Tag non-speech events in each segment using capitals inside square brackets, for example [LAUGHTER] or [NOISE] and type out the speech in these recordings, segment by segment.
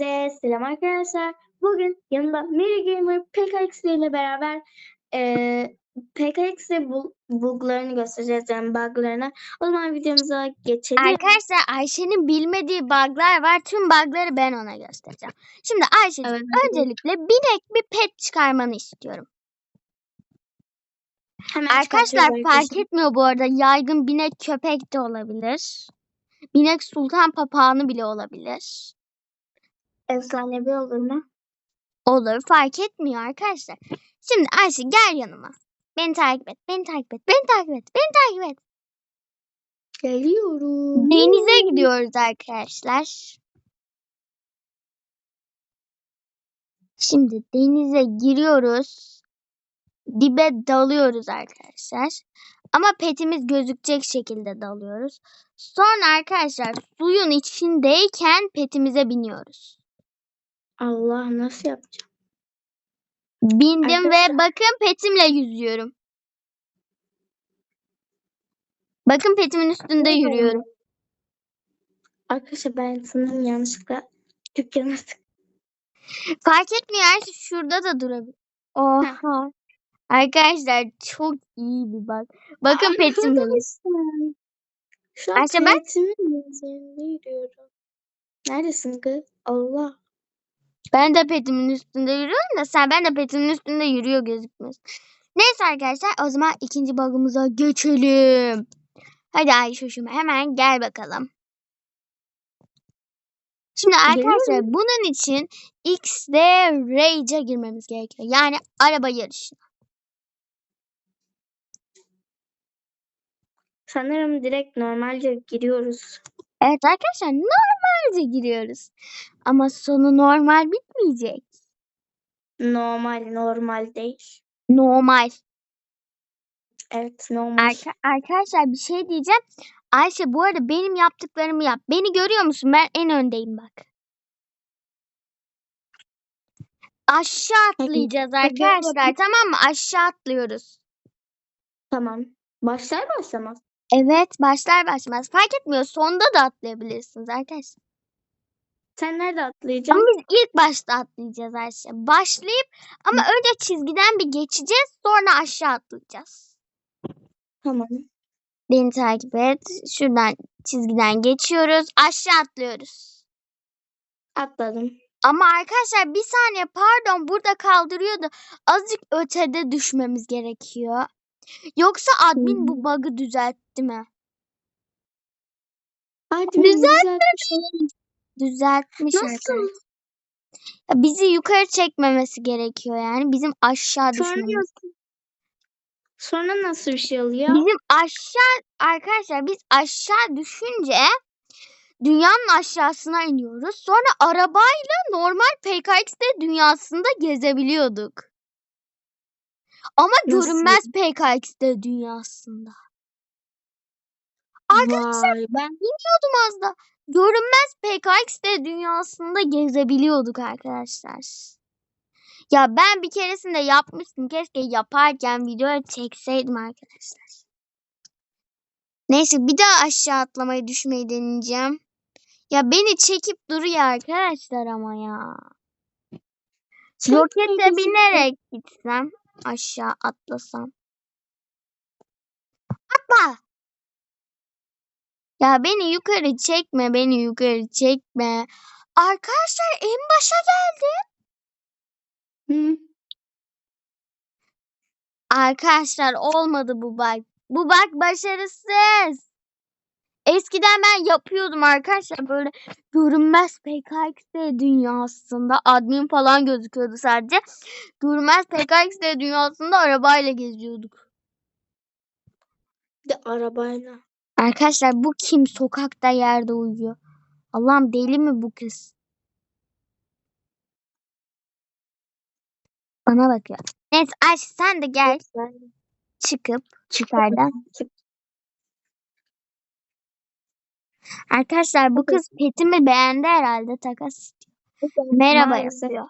Herkese selam arkadaşlar. Bugün yanımda Mary Gamer PKX ile beraber eee PKX bu buglarını göstereceğiz yani buglarını. O zaman videomuza geçelim. Arkadaşlar Ayşe'nin bilmediği bug'lar var. Tüm bug'ları ben ona göstereceğim. Şimdi Ayşe'cim Evet. öncelikle binek bir pet çıkarmanı istiyorum. Hemen Arkadaşlar fark etmiyor bu arada. Yaygın binek köpek de olabilir. Binek sultan papağanı bile olabilir. Efsanevi olur mu? Olur fark etmiyor arkadaşlar. Şimdi Ayşe gel yanıma. Beni takip et. Beni takip et. Beni takip et. Beni takip et. Geliyorum. Denize gidiyoruz arkadaşlar. Şimdi denize giriyoruz. Dibe dalıyoruz arkadaşlar. Ama petimiz gözükecek şekilde dalıyoruz. Sonra arkadaşlar suyun içindeyken petimize biniyoruz. Allah nasıl yapacağım? Bindim ve Arkadaşlar- bakın petimle yüzüyorum. Bakın petimin üstünde yürüyorum. Arkadaşlar ben sanırım yanlışlıkla dükkana [LAUGHS] tık- Fark etmiyor her şey şurada da durabilir. Oha. Arkadaşlar çok iyi bir bak. Bakın petim benim. Arkadaşlar, Şu an Ayşe ben- petimin üzerinde yürüyorum. Neredesin kız? Allah. Ben de petimin üstünde yürüyorum da sen ben de petimin üstünde yürüyor gözükmüyorsun. Neyse arkadaşlar o zaman ikinci bug'ımıza geçelim. Hadi Ayşe'cim hemen gel bakalım. Şimdi arkadaşlar bunun için X'de Rage'e girmemiz gerekiyor. Yani araba yarışına. Sanırım direkt normalce giriyoruz. Evet arkadaşlar normalce giriyoruz. Ama sonu normal bitmeyecek. Normal, normal değil. Normal. Evet, normal. Arka- arkadaşlar bir şey diyeceğim. Ayşe bu arada benim yaptıklarımı yap. Beni görüyor musun? Ben en öndeyim bak. Aşağı atlayacağız arkadaşlar tamam mı? Aşağı atlıyoruz. Tamam. Başlar başlamaz. Evet başlar başlamaz. Fark etmiyor. Sonda da atlayabilirsiniz arkadaşlar. Sen nerede Ama atlayacaksın? biz ilk başta atlayacağız Ayşe. Başlayıp ama önce çizgiden bir geçeceğiz. Sonra aşağı atlayacağız. Tamam. Beni takip et. Şuradan çizgiden geçiyoruz. Aşağı atlıyoruz. Atladım. Ama arkadaşlar bir saniye pardon burada kaldırıyordu. Azıcık ötede düşmemiz gerekiyor. Yoksa admin bu bug'ı düzeltti mi? Hadi Düzeltmemiş. Düzeltmiş Nasıl? arkadaşlar. Ya bizi yukarı çekmemesi gerekiyor yani. Bizim aşağı Sonra düşmemiz. nasıl? Sonra nasıl bir şey oluyor? Bizim aşağı arkadaşlar biz aşağı düşünce dünyanın aşağısına iniyoruz. Sonra arabayla normal PKX'de dünyasında gezebiliyorduk. Ama Nasıl? görünmez PKX'de dünyasında. Arkadaşlar Vay, ben bilmiyordum az da. Görünmez PKX'de dünyasında gezebiliyorduk arkadaşlar. Ya ben bir keresinde yapmıştım. Keşke yaparken videoya çekseydim arkadaşlar. Neyse bir daha aşağı atlamayı düşmeyi deneyeceğim. Ya beni çekip duruyor arkadaşlar ama ya. Neredesin? binerek gitsem aşağı atlasam. Atla. Ya beni yukarı çekme, beni yukarı çekme. Arkadaşlar en başa geldi. Hı. Arkadaşlar olmadı bu bug. Bu bug başarısız. Eskiden ben yapıyordum arkadaşlar böyle görünmez PKXD dünyasında admin falan gözüküyordu sadece. Görünmez PKXD dünyasında arabayla geziyorduk. De arabayla. Arkadaşlar bu kim sokakta yerde uyuyor? Allah'ım deli mi bu kız? Bana bakıyor. Neyse Ayşe sen de gel çıkıp yukarıdan. Arkadaşlar bu kız petimi beğendi herhalde takas istiyor. Merhaba yapıyor.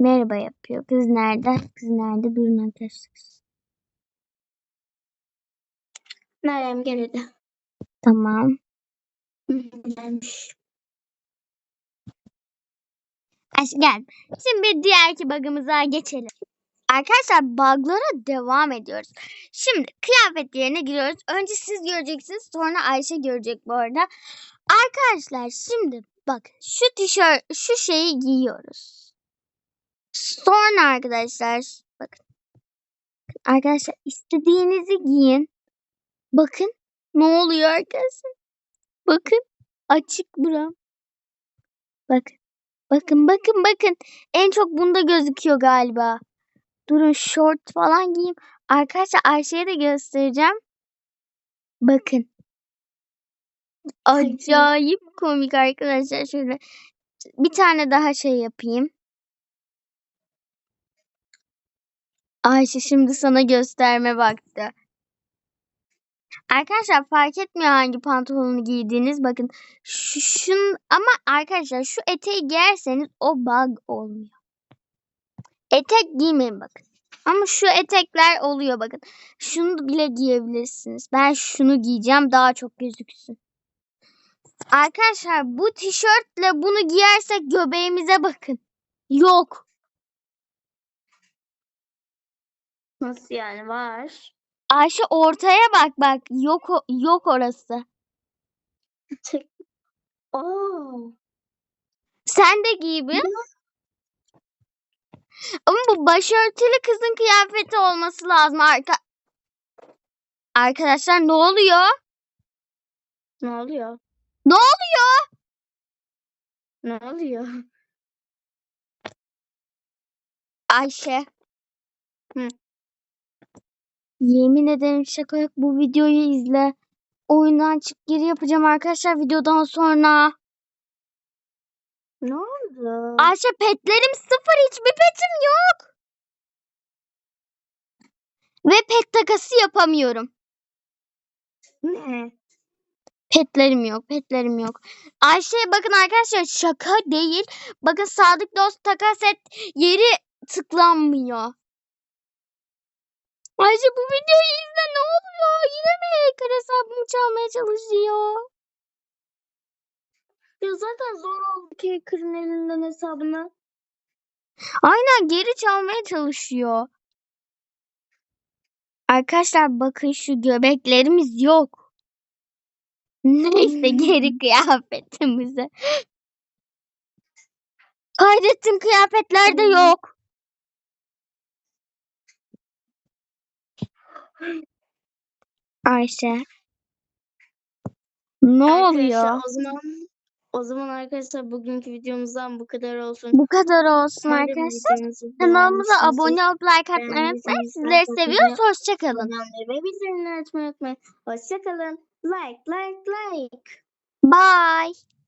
Merhaba yapıyor. Kız nerede? Kız nerede? Durun arkadaşlar. Meryem geldi. Tamam. Gelmiş. Gel. Şimdi diğerki bug'ımıza geçelim. Arkadaşlar bug'lara devam ediyoruz. Şimdi kıyafet yerine giriyoruz. Önce siz göreceksiniz sonra Ayşe görecek bu arada. Arkadaşlar şimdi bak şu tişört şu şeyi giyiyoruz. Sonra arkadaşlar bakın. Arkadaşlar istediğinizi giyin. Bakın ne oluyor arkadaşlar. Bakın açık buram. Bakın. Bakın bakın bakın. En çok bunda gözüküyor galiba. Durun short falan giyeyim. Arkadaşlar Ayşe'ye de göstereceğim. Bakın. Acayip komik arkadaşlar. Şöyle bir tane daha şey yapayım. Ayşe şimdi sana gösterme vakti. Arkadaşlar fark etmiyor hangi pantolonu giydiğiniz. Bakın şu, şun, ama arkadaşlar şu eteği giyerseniz o bug olmuyor. Etek giymeyin bakın. Ama şu etekler oluyor bakın. Şunu bile giyebilirsiniz. Ben şunu giyeceğim daha çok gözüksün. Arkadaşlar bu tişörtle bunu giyersek göbeğimize bakın. Yok. Nasıl yani var? Ayşe ortaya bak bak. Yok yok orası. [LAUGHS] Oo. Sen de giy bir. Ama bu başörtülü kızın kıyafeti olması lazım arka. Arkadaşlar ne oluyor? Ne oluyor? Ne oluyor? Ne oluyor? Ayşe. Hı. Yemin ederim şaka yok. Bu videoyu izle. Oyundan çık geri yapacağım arkadaşlar videodan sonra. Ne oldu? Ayşe petlerim sıfır. Hiçbir petim yok. Ve pet takası yapamıyorum. Ne? Petlerim yok, petlerim yok. Ayşe'ye bakın arkadaşlar şaka değil. Bakın Sadık Dost takas et yeri tıklanmıyor. Ayşe bu videoyu izle ne oluyor? Yine mi hacker hesabımı çalmaya çalışıyor? Ya zaten zor oldu ki hacker'ın elinden hesabını. Aynen geri çalmaya çalışıyor. Arkadaşlar bakın şu göbeklerimiz yok. Neyse [LAUGHS] geri kıyafetimize. Kaydettim kıyafetler de yok. Ayşe. Ne Arkadaşlar, oluyor? O zaman o zaman arkadaşlar bugünkü videomuzdan bu kadar olsun. Bu kadar olsun Umarım arkadaşlar. Kanalımıza abone olup like atmayı unutmayın. Sizleri seviyoruz. Hoşçakalın. ve bildirimleri açmayı unutmayın. Hoşçakalın. Like, like, like. Bye.